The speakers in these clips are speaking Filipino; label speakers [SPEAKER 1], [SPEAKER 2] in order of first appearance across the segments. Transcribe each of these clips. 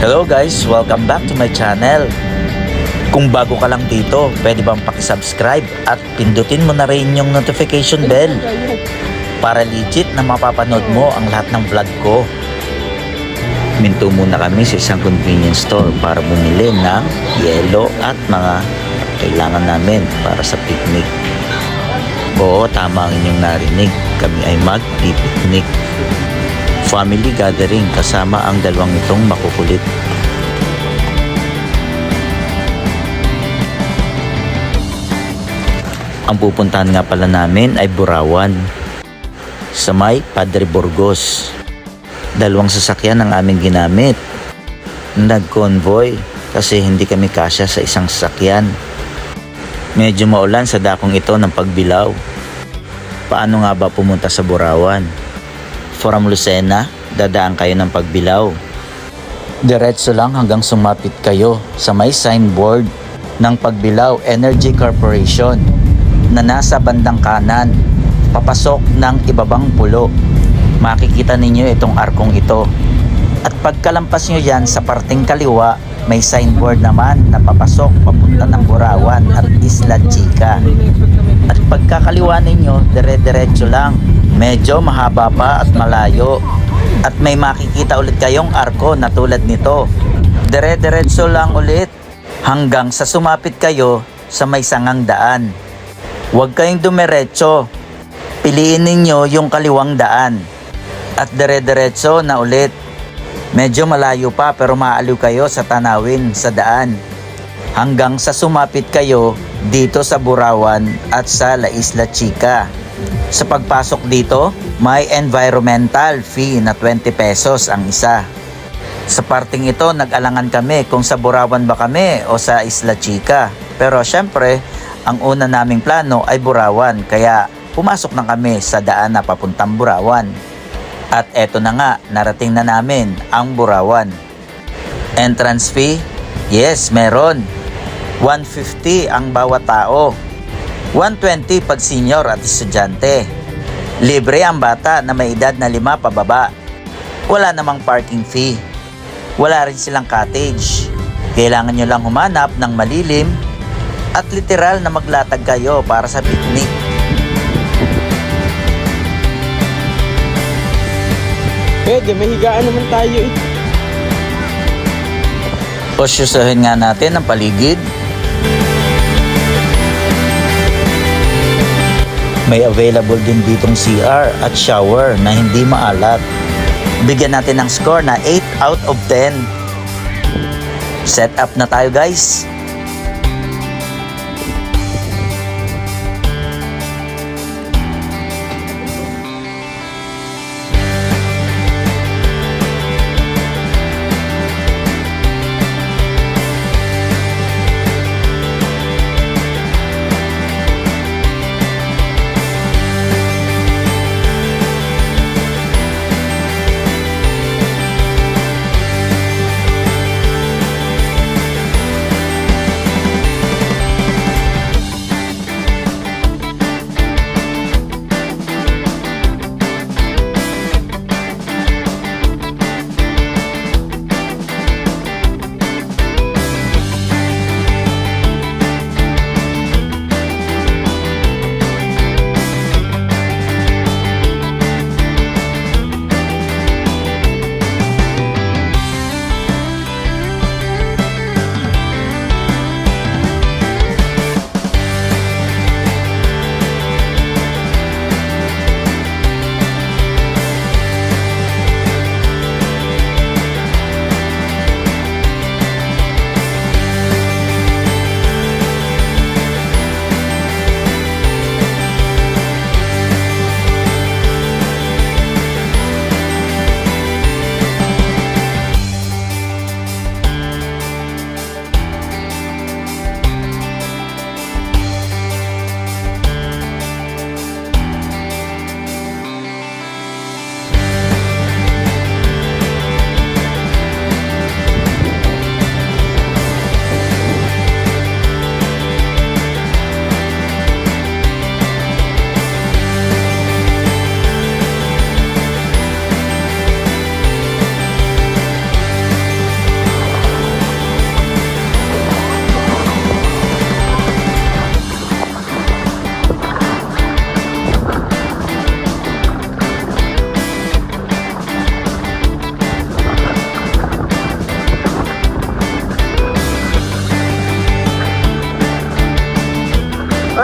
[SPEAKER 1] Hello guys, welcome back to my channel. Kung bago ka lang dito, pwede bang pakisubscribe at pindutin mo na rin yung notification bell para legit na mapapanood mo ang lahat ng vlog ko. Minto muna kami sa isang convenience store para bumili ng yelo at mga kailangan namin para sa picnic. Oo, tama ang inyong narinig. Kami ay mag-picnic. Family gathering kasama ang dalawang itong makukulit. Ang pupuntahan nga pala namin ay Burawan sa may Padre Burgos. Dalawang sasakyan ang aming ginamit. Nag-convoy kasi hindi kami kasya sa isang sasakyan. Medyo maulan sa dakong ito ng pagbilaw. Paano nga ba pumunta sa Burawan? From Lucena, dadaan kayo ng pagbilaw. Diretso lang hanggang sumapit kayo sa may signboard ng Pagbilao Energy Corporation na nasa bandang kanan, papasok ng ibabang pulo. Makikita ninyo itong arkong ito. At pagkalampas nyo yan sa parting kaliwa, may signboard naman na papasok papunta ng Burawan at Isla Chica. Pagkakaliwa ninyo, dire-diretso lang. Medyo mahaba pa at malayo. At may makikita ulit kayong arko na tulad nito. Dire-diretso lang ulit hanggang sa sumapit kayo sa may sangang daan. Huwag kayong dumiretso. Piliin ninyo yung kaliwang daan. At dire-diretso na ulit. Medyo malayo pa pero maaliw kayo sa tanawin sa daan. Hanggang sa sumapit kayo dito sa Burawan at sa La Isla Chica. Sa pagpasok dito, may environmental fee na 20 pesos ang isa. Sa parting ito, nag-alangan kami kung sa Burawan ba kami o sa Isla Chica. Pero syempre, ang una naming plano ay Burawan kaya pumasok na kami sa daan na papuntang Burawan. At eto na nga, narating na namin ang Burawan. Entrance fee? Yes, meron. 150 ang bawat tao. 120 pag senior at estudyante. Libre ang bata na may edad na lima pababa. Wala namang parking fee. Wala rin silang cottage. Kailangan nyo lang humanap ng malilim at literal na maglatag kayo para sa picnic.
[SPEAKER 2] Pwede, may higaan naman tayo eh.
[SPEAKER 1] Posyusahin nga natin ang paligid. May available din ditong CR at shower na hindi maalat. Bigyan natin ng score na 8 out of 10. Set up na tayo guys.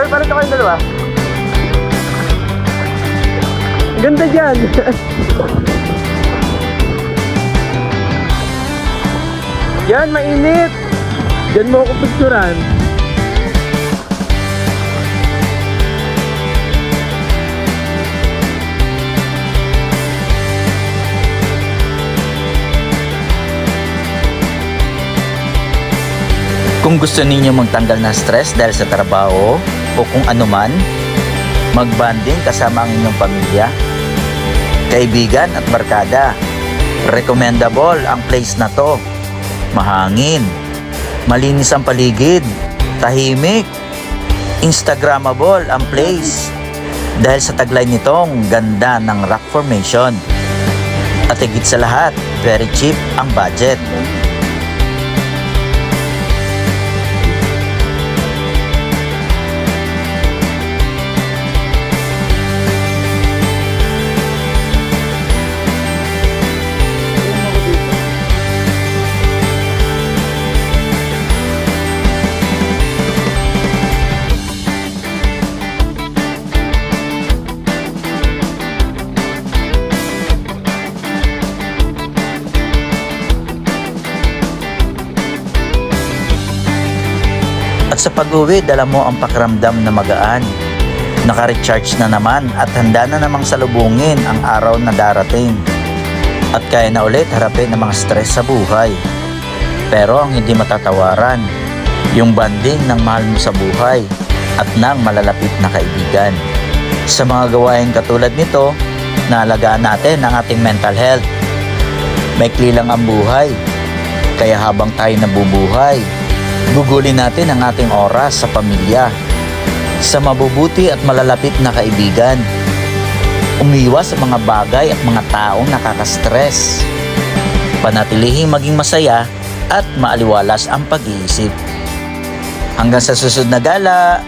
[SPEAKER 2] Tayong dalawa. Ganda dyan. Yan, mainit. Diyan mo ako picturean.
[SPEAKER 1] Kung gusto ninyo magtanggal ng stress dahil sa trabaho o kung ano man, magbanding kasama ang inyong pamilya, kaibigan at barkada. Recommendable ang place na to. Mahangin, malinis ang paligid, tahimik, Instagrammable ang place. Dahil sa taglay nitong ganda ng rock formation. At higit sa lahat, very cheap ang budget. Sa pag-uwi, dala mo ang pakiramdam na magaan. Naka-recharge na naman at handa na namang salubungin ang araw na darating. At kaya na ulit harapin ang mga stress sa buhay. Pero ang hindi matatawaran, yung banding ng mahal mo sa buhay at ng malalapit na kaibigan. Sa mga gawain katulad nito, naalagaan natin ang ating mental health. Maikli lang ang buhay, kaya habang tayo nabubuhay, Gugulin natin ang ating oras sa pamilya, sa mabubuti at malalapit na kaibigan. Umiwas sa mga bagay at mga taong nakaka-stress. Panatilihing maging masaya at maaliwalas ang pag-iisip. Hanggang sa susunod na gala,